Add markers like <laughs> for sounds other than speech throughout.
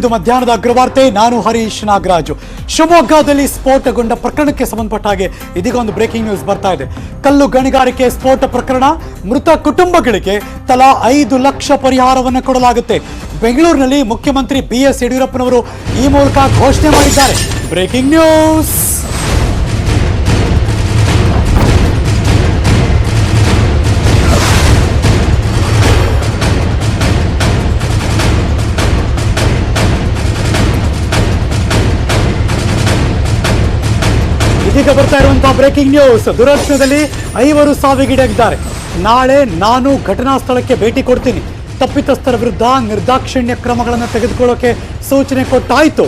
ಇದು ಮಧ್ಯಾಹ್ನದ ಅಗ್ರವಾರ್ತೆ. ನಾನು ಹರೀಶ್ ನಾಗರಾಜು. ಶಿವಮೊಗ್ಗದಲ್ಲಿ ಸ್ಫೋಟಗೊಂಡ ಪ್ರಕರಣಕ್ಕೆ ಸಂಬಂಧಪಟ್ಟ ಹಾಗೆ ಇದೀಗ ಒಂದು ಬ್ರೇಕಿಂಗ್ ನ್ಯೂಸ್ ಬರ್ತಾ ಇದೆ. ಕಲ್ಲು ಗಣಿಗಾರಿಕೆ ಸ್ಫೋಟ ಪ್ರಕರಣ, ಮೃತ ಕುಟುಂಬಗಳಿಗೆ ತಲಾ ಐದು ಲಕ್ಷ ಪರಿಹಾರವನ್ನು ಕೊಡಲಾಗುತ್ತೆ. ಬೆಂಗಳೂರಿನಲ್ಲಿ ಮುಖ್ಯಮಂತ್ರಿ ಬಿ ಎಸ್ ಯಡಿಯೂರಪ್ಪನವರು ಈ ಮೂಲಕ ಘೋಷಣೆ ಮಾಡಿದ್ದಾರೆ. Breaking news. ಇದೀಗ ಬರ್ತಾ ಇರುವಂತಹ ಬ್ರೇಕಿಂಗ್ ನ್ಯೂಸ್ ದುರಕ್ಷಣದಲ್ಲಿ ಐವರು ಸಾವಿಗೀಡಾಗಿದ್ದಾರೆ. ನಾಳೆ ನಾನು ಘಟನಾ ಸ್ಥಳಕ್ಕೆ ಭೇಟಿ ಕೊಡ್ತೀನಿ. ತಪ್ಪಿತಸ್ಥರ ವಿರುದ್ಧ ನಿರ್ದಾಕ್ಷಿಣ್ಯ ಕ್ರಮಗಳನ್ನು ತೆಗೆದುಕೊಳ್ಳೋಕೆ ಸೂಚನೆ ಕೊಟ್ಟಾಯಿತು.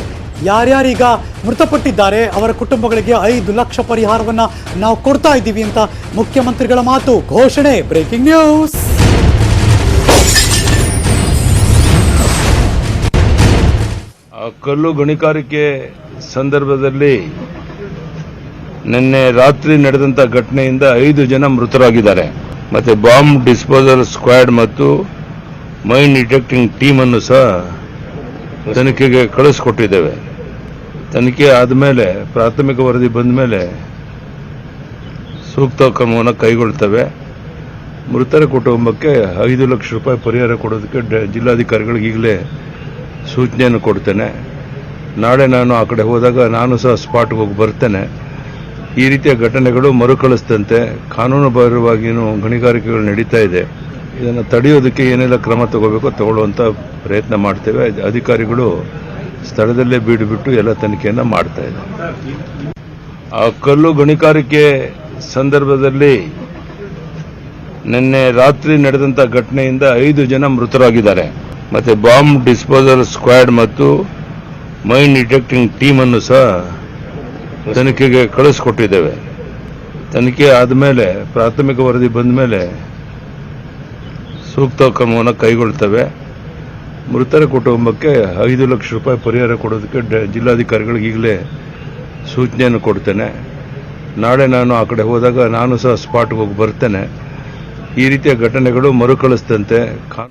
ಯಾರ್ಯಾರೀಗ ಮೃತಪಟ್ಟಿದ್ದಾರೆ, ಅವರ ಕುಟುಂಬಗಳಿಗೆ ಐದು ಲಕ್ಷ ಪರಿಹಾರವನ್ನ ನಾವು ಕೊಡ್ತಾ ಇದ್ದೀವಿ ಅಂತ ಮುಖ್ಯಮಂತ್ರಿಗಳ ಮಾತು. ಘೋಷಣೆ ಬ್ರೇಕಿಂಗ್ ನ್ಯೂಸ್ ಕಲ್ಲು ಗಣಿಗಾರಿಕೆ ಸಂದರ್ಭದಲ್ಲಿ ನಿನ್ನೆ ರಾತ್ರಿ ನಡೆದಂತ ಘಟನೆಯಿಂದ ಐದು ಜನ ಮೃತರಾಗಿದ್ದಾರೆ. ಮತ್ತೆ ಬಾಂಬ್ ಡಿಸ್ಪೋಸಲ್ ಸ್ಕ್ವಾಡ್ ಮತ್ತು ಮೈನ್ ಡಿಟೆಕ್ಟಿಂಗ್ ಟೀಮ್ ಅನ್ನು ಸಹ ತನಿಖೆಗೆ ಕಳಿಸ್ಕೊಟ್ಟಿದ್ದೇವೆ. ತನಿಖೆ ಆದಮೇಲೆ, ಪ್ರಾಥಮಿಕ ವರದಿ ಬಂದ ಮೇಲೆ ಸೂಕ್ತ ಕ್ರಮವನ್ನು ಕೈಗೊಳ್ತವೆ. ಮೃತರ ಕುಟುಂಬಕ್ಕೆ ಐದು ಲಕ್ಷ ರೂಪಾಯಿ ಪರಿಹಾರ ಕೊಡೋದಕ್ಕೆ ಜಿಲ್ಲಾಧಿಕಾರಿಗಳಿಗೆ ಈಗಲೇ ಸೂಚನೆಯನ್ನು ಕೊಡ್ತೇನೆ. ನಾಳೆ ನಾನು ಆ ಕಡೆ ಹೋದಾಗ ನಾನು ಸಹ ಸ್ಪಾಟ್ಗೆ ಹೋಗಿ ಬರ್ತೇನೆ. ಈ ರೀತಿಯ ಘಟನೆಗಳು ಮರುಕಳಿಸದಂತೆ ಕಾನೂನುಬಾಹಿರವಾಗಿಯೂ ಗಣಿಗಾರಿಕೆಗಳು ನಡೀತಾ ಇದೆ. ಇದನ್ನು ತಡೆಯೋದಕ್ಕೆ ಏನೆಲ್ಲ ಕ್ರಮ ತಗೋಬೇಕೋ ತಗೊಳ್ಳುವಂತ ಪ್ರಯತ್ನ ಮಾಡ್ತೇವೆ. ಅಧಿಕಾರಿಗಳು ಸ್ಥಳದಲ್ಲೇ ಬೀಡುಬಿಟ್ಟು ಎಲ್ಲ ತನಿಖೆಯನ್ನು ಮಾಡ್ತಾ ಇದೆ ಆ ಕಲ್ಲು ಗಣಿಗಾರಿಕೆ ಸಂದರ್ಭದಲ್ಲಿ ನಿನ್ನೆ ರಾತ್ರಿ ನಡೆದಂತ ಘಟನೆಯಿಂದ ಐದು ಜನ ಮೃತರಾಗಿದ್ದಾರೆ. ಮತ್ತೆ ಬಾಂಬ್ ಡಿಸ್ಪೋಸಲ್ ಸ್ಕ್ವಾಡ್ ಮತ್ತು ಮೈನ್ ಡಿಟೆಕ್ಟಿಂಗ್ ಟೀಮ್ ಅನ್ನು ಸಹ ತನಿಖೆಗೆ ಕಳಿಸ್ಕೊಟ್ಟಿದ್ದೇವೆ. ತನಿಖೆ ಆದಮೇಲೆ, ಪ್ರಾಥಮಿಕ ವರದಿ ಬಂದ ಮೇಲೆ ಸೂಕ್ತ ಕ್ರಮವನ್ನು ಕೈಗೊಳ್ತವೆ. ಮೃತರ ಕುಟುಂಬಕ್ಕೆ ಐದು ಲಕ್ಷ ರೂಪಾಯಿ ಪರಿಹಾರ ಕೊಡೋದಕ್ಕೆ ಜಿಲ್ಲಾಧಿಕಾರಿಗಳಿಗೆ ಈಗಲೇ ಸೂಚನೆಯನ್ನು ಕೊಡ್ತೇನೆ. ನಾಳೆ ನಾನು ಆ ಕಡೆ ಹೋದಾಗ ನಾನು ಸಹ ಸ್ಪಾಟ್ಗೆ ಹೋಗಿ ಬರ್ತೇನೆ. ಈ ರೀತಿಯ ಘಟನೆಗಳು ಮರುಕಳಿಸಿದಂತೆ ಕಾ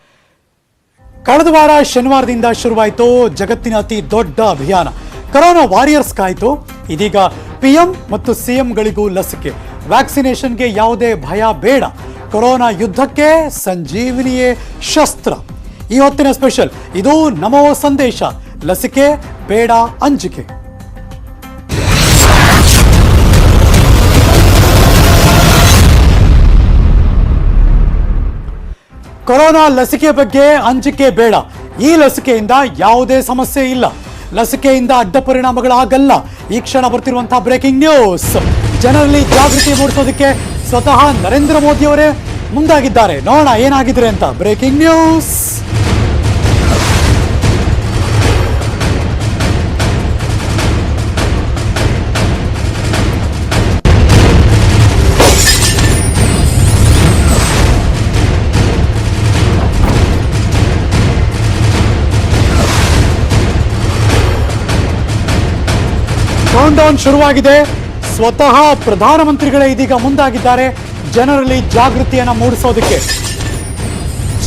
ಕಳೆದ ವಾರ ಶನಿವಾರದಿಂದ ಶುರುವಾಯಿತು ಜಗತ್ತಿನ ಅತಿ ದೊಡ್ಡ ಅಭಿಯಾನ. ಕರೋನಾ ವಾರಿಯರ್ಸ್ ಕಾಯ್ತು ಇದೀಗ ಪಿಎಂ ಮತ್ತು ಸಿಎಂಗಳಿಗೂ ಲಸಿಕೆ. ವ್ಯಾಕ್ಸಿನೇಷನ್ಗೆ ಯಾವುದೇ ಭಯ ಬೇಡ. ಕೊರೋನಾ ಯುದ್ಧಕ್ಕೆ ಸಂಜೀವಿನಿಯೇ ಶಸ್ತ್ರ. ಈ ಹೊತ್ತಿನ ಸ್ಪೆಷಲ್, ಇದು ನಮೋ ಸಂದೇಶ. ಲಸಿಕೆ ಬೇಡ ಅಂಜಿಕೆ. ಕೊರೋನಾ ಲಸಿಕೆ ಬಗ್ಗೆ ಅಂಜಿಕೆ ಬೇಡ. ಈ ಲಸಿಕೆಯಿಂದ ಯಾವುದೇ ಸಮಸ್ಯೆ ಇಲ್ಲ. ಲಸಿಕೆಯಿಂದ ಅಡ್ಡ ಪರಿಣಾಮಗಳಾಗಲ್ಲ. ಈ ಕ್ಷಣ ಬರ್ತಿರುವಂತಹ ಬ್ರೇಕಿಂಗ್ ನ್ಯೂಸ್ ಜನರಲ್ಲಿ ಜಾಗೃತಿ ಮೂಡಿಸೋದಕ್ಕೆ ಸ್ವತಃ ನರೇಂದ್ರ ಮೋದಿ ಅವರೇ ಮುಂದಾಗಿದ್ದಾರೆ. ನೋಡೋಣ ಏನಾಗಿದ್ರೆ ಅಂತ. ಬ್ರೇಕಿಂಗ್ ನ್ಯೂಸ್ ಕೌಂಟ್ ಡೌನ್ ಶುರುವಾಗಿದೆ. ಸ್ವತಃ ಪ್ರಧಾನಮಂತ್ರಿಗಳೇ ಇದೀಗ ಮುಂದಾಗಿದ್ದಾರೆ. ಜನರಲ್ಲಿ ಜಾಗೃತಿಯನ್ನ ಮೂಡಿಸೋದಕ್ಕೆ.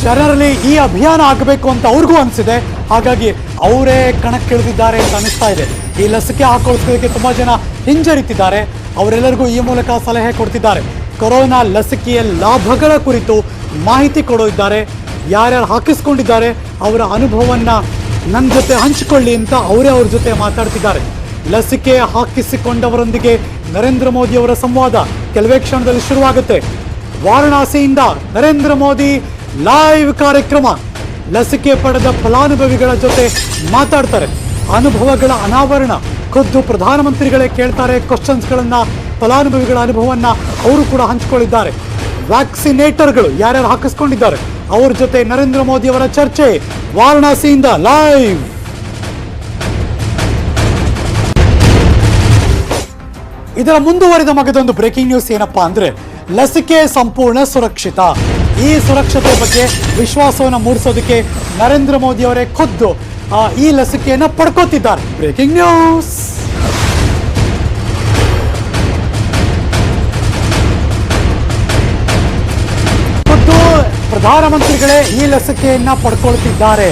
ಜನರಲ್ಲಿ ಈ ಅಭಿಯಾನ ಆಗಬೇಕು ಅಂತ ಅವ್ರಿಗೂ ಅನಿಸಿದೆ. ಹಾಗಾಗಿ ಅವರೇ ಕಣಕ್ಕಿಳಿದಿದ್ದಾರೆ ಅಂತ ಅನಿಸ್ತಾ ಇದೆ. ಈ ಲಸಿಕೆ ಹಾಕೊಳ್ಸೋದಕ್ಕೆ ತುಂಬಾ ಜನ ಹಿಂಜರಿತಿದ್ದಾರೆ. ಅವರೆಲ್ಲರಿಗೂ ಈ ಮೂಲಕ ಸಲಹೆ ಕೊಡ್ತಿದ್ದಾರೆ. ಕೊರೋನಾ ಲಸಿಕೆಯ ಲಾಭಗಳ ಕುರಿತು ಮಾಹಿತಿ ಕೊಡೋದಿದ್ದಾರೆ. ಯಾರ್ಯಾರು ಹಾಕಿಸ್ಕೊಂಡಿದ್ದಾರೆ ಅವರ ಅನುಭವವನ್ನ ನನ್ನ ಜೊತೆ ಹಂಚಿಕೊಳ್ಳಿ ಅಂತ ಅವರೇ ಅವ್ರ ಜೊತೆ ಮಾತಾಡ್ತಿದ್ದಾರೆ. ಲಸಿಕೆ ಹಾಕಿಸಿಕೊಂಡವರೊಂದಿಗೆ ನರೇಂದ್ರ ಮೋದಿ ಅವರ ಸಂವಾದ ಕೆಲವೇ ಕ್ಷಣದಲ್ಲಿ ಶುರುವಾಗುತ್ತೆ. ವಾರಣಾಸಿಯಿಂದ ನರೇಂದ್ರ ಮೋದಿ ಲೈವ್ ಕಾರ್ಯಕ್ರಮ. ಲಸಿಕೆ ಪಡೆದ ಫಲಾನುಭವಿಗಳ ಜೊತೆ ಮಾತಾಡ್ತಾರೆ. ಅನುಭವಗಳ ಅನಾವರಣ. ಖುದ್ದು ಪ್ರಧಾನಮಂತ್ರಿಗಳೇ ಕೇಳ್ತಾರೆ ಕ್ವಶನ್ಸ್ಗಳನ್ನ ಫಲಾನುಭವಿಗಳ ಅನುಭವವನ್ನ ಅವರು ಕೂಡ ಹಂಚಿಕೊಳ್ಳಿದ್ದಾರೆ. ವ್ಯಾಕ್ಸಿನೇಟರ್ಗಳು ಯಾರ್ಯಾರು ಹಾಕಿಸ್ಕೊಂಡಿದ್ದಾರೆ? ಅವ್ರ ಜೊತೆ ನರೇಂದ್ರ ಮೋದಿ ಅವರ ಚರ್ಚೆ. ವಾರಣಾಸಿಯಿಂದ ಲೈವ್ ಇದರ ಮುಂದುವರಿದ ಮಗದೊಂದು ಬ್ರೇಕಿಂಗ್ ನ್ಯೂಸ್ ಏನಪ್ಪಾ ಅಂದ್ರೆ ಲಸಿಕೆ ಸಂಪೂರ್ಣ ಸುರಕ್ಷಿತ. ಈ ಸುರಕ್ಷತೆ ಬಗ್ಗೆ ವಿಶ್ವಾಸವನ್ನು ಮೂಡಿಸೋದಕ್ಕೆ ನರೇಂದ್ರ ಮೋದಿ ಅವರೇ ಖುದ್ದು ಈ ಲಸಿಕೆಯನ್ನು ಪಡ್ಕೋತಿದ್ದಾರೆ. ಬ್ರೇಕಿಂಗ್ ನ್ಯೂಸ್ ಪ್ರಧಾನಮಂತ್ರಿಗಳೇ ಈ ಲಸಿಕೆಯನ್ನ ಪಡ್ಕೊಳ್ತಿದ್ದಾರೆ.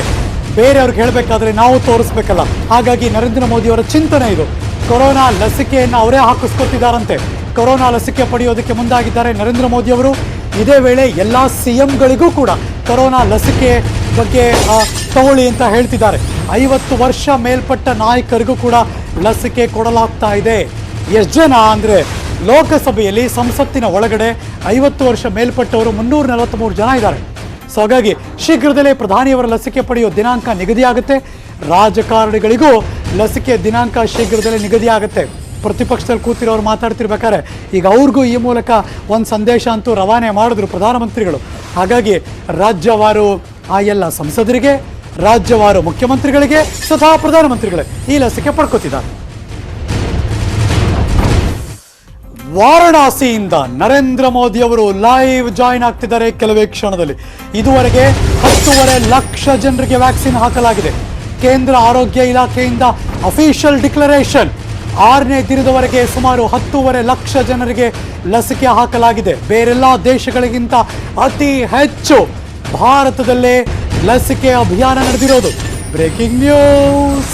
ಬೇರೆಯವ್ರಿಗೆ ಹೇಳಬೇಕಾದ್ರೆ ನಾವು ತೋರಿಸ್ಬೇಕಲ್ಲ. ಹಾಗಾಗಿ ನರೇಂದ್ರ ಮೋದಿಯವರ ಚಿಂತನೆ ಇದು. ಕೊರೋನಾ ಲಸಿಕೆಯನ್ನು ಅವರೇ ಹಾಕಿಸ್ಕೊತಿದ್ದಾರಂತೆ ಕೊರೋನಾ ಲಸಿಕೆ ಪಡೆಯೋದಕ್ಕೆ ಮುಂದಾಗಿದ್ದಾರೆ ನರೇಂದ್ರ ಮೋದಿ ಅವರು. ಇದೇ ವೇಳೆ ಎಲ್ಲ ಸಿ ಎಂಗಳಿಗೂ ಕೂಡ ಕೊರೋನಾ ಲಸಿಕೆ ಬಗ್ಗೆ ತಗೊಳ್ಳಿ ಅಂತ ಹೇಳ್ತಿದ್ದಾರೆ. ಐವತ್ತು ವರ್ಷ ಮೇಲ್ಪಟ್ಟ ನಾಯಕರಿಗೂ ಕೂಡ ಲಸಿಕೆ ಕೊಡಲಾಗ್ತಾ ಇದೆ. ಎಷ್ಟು ಜನ ಅಂದರೆ ಲೋಕಸಭೆಯಲ್ಲಿ ಸಂಸತ್ತಿನ ಒಳಗಡೆ ಐವತ್ತು ವರ್ಷ ಮೇಲ್ಪಟ್ಟವರು ಮುನ್ನೂರ ನಲವತ್ತ್ಮೂರು ಜನ ಇದ್ದಾರೆ. ಸೊ ಹಾಗಾಗಿ ಶೀಘ್ರದಲ್ಲೇ ಪ್ರಧಾನಿಯವರ ಲಸಿಕೆ ಪಡೆಯುವ ದಿನಾಂಕ ನಿಗದಿಯಾಗುತ್ತೆ. ರಾಜಕಾರಣಿಗಳಿಗೂ ಲಸಿಕೆ ದಿನಾಂಕ ಶೀಘ್ರದಲ್ಲೇ ನಿಗದಿಯಾಗುತ್ತೆ. ಪ್ರತಿಪಕ್ಷದಲ್ಲಿ ಕೂತಿರೋರು ಮಾತಾಡ್ತಿರ್ಬೇಕಾದ್ರೆ, ಈಗ ಅವ್ರಿಗೂ ಈ ಮೂಲಕ ಒಂದು ಸಂದೇಶ ಅಂತೂ ರವಾನೆ ಮಾಡಿದ್ರು ಪ್ರಧಾನಮಂತ್ರಿಗಳು. ಹಾಗಾಗಿ ರಾಜ್ಯವಾರು ಆ ಎಲ್ಲ ಸಂಸದರಿಗೆ, ರಾಜ್ಯವಾರು ಮುಖ್ಯಮಂತ್ರಿಗಳಿಗೆ ಸ್ವತಃ ಪ್ರಧಾನಮಂತ್ರಿಗಳೇ ಈ ಲಸಿಕೆ ಪಡ್ಕೋತಿದ್ದಾರೆ. ವಾರಣಾಸಿಯಿಂದ ನರೇಂದ್ರ ಮೋದಿ ಅವರು ಲೈವ್ ಜಾಯಿನ್ ಆಗ್ತಿದ್ದಾರೆ ಕೆಲವೇ ಕ್ಷಣದಲ್ಲಿ. ಇದುವರೆಗೆ ಹತ್ತೂವರೆ ಲಕ್ಷ ಜನರಿಗೆ ವ್ಯಾಕ್ಸಿನ್ ಹಾಕಲಾಗಿದೆ. ಕೇಂದ್ರ ಆರೋಗ್ಯ ಇಲಾಖೆಯಿಂದ ಅಫಿಷಿಯಲ್ ಡಿಕ್ಲರೇಷನ್ ಆರನೇ ದಿನದವರೆಗೆ ಸುಮಾರು ಹತ್ತೂವರೆ ಲಕ್ಷ ಜನರಿಗೆ ಲಸಿಕೆ ಹಾಕಲಾಗಿದೆ. ಬೇರೆಲ್ಲ ದೇಶಗಳಿಗಿಂತ ಅತಿ ಹೆಚ್ಚು ಭಾರತದಲ್ಲೇ ಲಸಿಕೆ ಅಭಿಯಾನ ನಡೆದಿರೋದು. ಬ್ರೇಕಿಂಗ್ ನ್ಯೂಸ್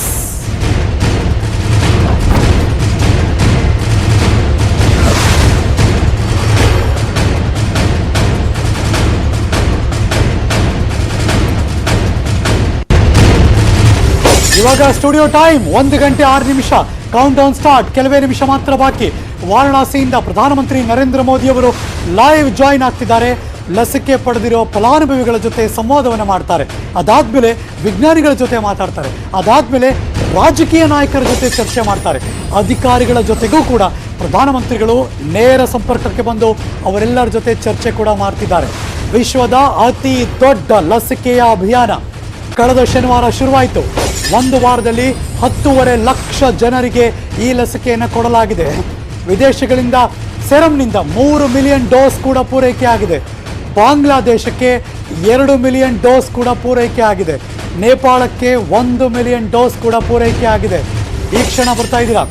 ಇವಾಗ ಸ್ಟುಡಿಯೋ ಟೈಮ್ ಒಂದು ಗಂಟೆ ಆರು ನಿಮಿಷ. ಕೌಂಟ್ ಡೌನ್ ಸ್ಟಾರ್ಟ್ ಕೆಲವೇ ನಿಮಿಷ ಮಾತ್ರ ಬಾಕಿ. ವಾರಣಾಸಿಯಿಂದ ಪ್ರಧಾನಮಂತ್ರಿ ನರೇಂದ್ರ ಮೋದಿ ಅವರು ಲೈವ್ ಜಾಯಿನ್ ಆಗ್ತಿದ್ದಾರೆ. ಲಸಿಕೆ ಪಡೆದಿರೋ ಫಲಾನುಭವಿಗಳ ಜೊತೆ ಸಂವಾದವನ್ನು ಮಾಡ್ತಾರೆ. ಅದಾದ್ಮೇಲೆ ವಿಜ್ಞಾನಿಗಳ ಜೊತೆ ಮಾತಾಡ್ತಾರೆ. ಅದಾದ್ಮೇಲೆ ರಾಜಕೀಯ ನಾಯಕರ ಜೊತೆ ಚರ್ಚೆ ಮಾಡ್ತಾರೆ. ಅಧಿಕಾರಿಗಳ ಜೊತೆಗೂ ಕೂಡ ಪ್ರಧಾನಮಂತ್ರಿಗಳು ನೇರ ಸಂಪರ್ಕಕ್ಕೆ ಬಂದು ಅವರೆಲ್ಲರ ಜೊತೆ ಚರ್ಚೆ ಕೂಡ ಮಾಡ್ತಿದ್ದಾರೆ. ವಿಶ್ವದ ಅತಿ ದೊಡ್ಡ ಲಸಿಕೆಯ ಅಭಿಯಾನ. ಕಳೆದ ಶನಿವಾರ ಶುರುವಾಯಿತು. ಒಂದು ವಾರದಲ್ಲಿ ಹತ್ತೂವರೆ ಲಕ್ಷ ಜನರಿಗೆ ಈ ಲಸಿಕೆಯನ್ನು ಕೊಡಲಾಗಿದೆ. ವಿದೇಶಗಳಿಂದ ಸೆರಮ್ನಿಂದ ಮೂರು ಮಿಲಿಯನ್ ಡೋಸ್ ಕೂಡ ಪೂರೈಕೆ ಆಗಿದೆ ಬಾಂಗ್ಲಾದೇಶಕ್ಕೆ ಎರಡು ಮಿಲಿಯನ್ ಡೋಸ್ ಕೂಡ ಪೂರೈಕೆ ಆಗಿದೆ ನೇಪಾಳಕ್ಕೆ ಒಂದು ಮಿಲಿಯನ್ ಡೋಸ್ ಕೂಡ ಪೂರೈಕೆ ಆಗಿದೆ ಈ ಕ್ಷಣ ಬರ್ತಾ ಇದ್ದೀರಾ?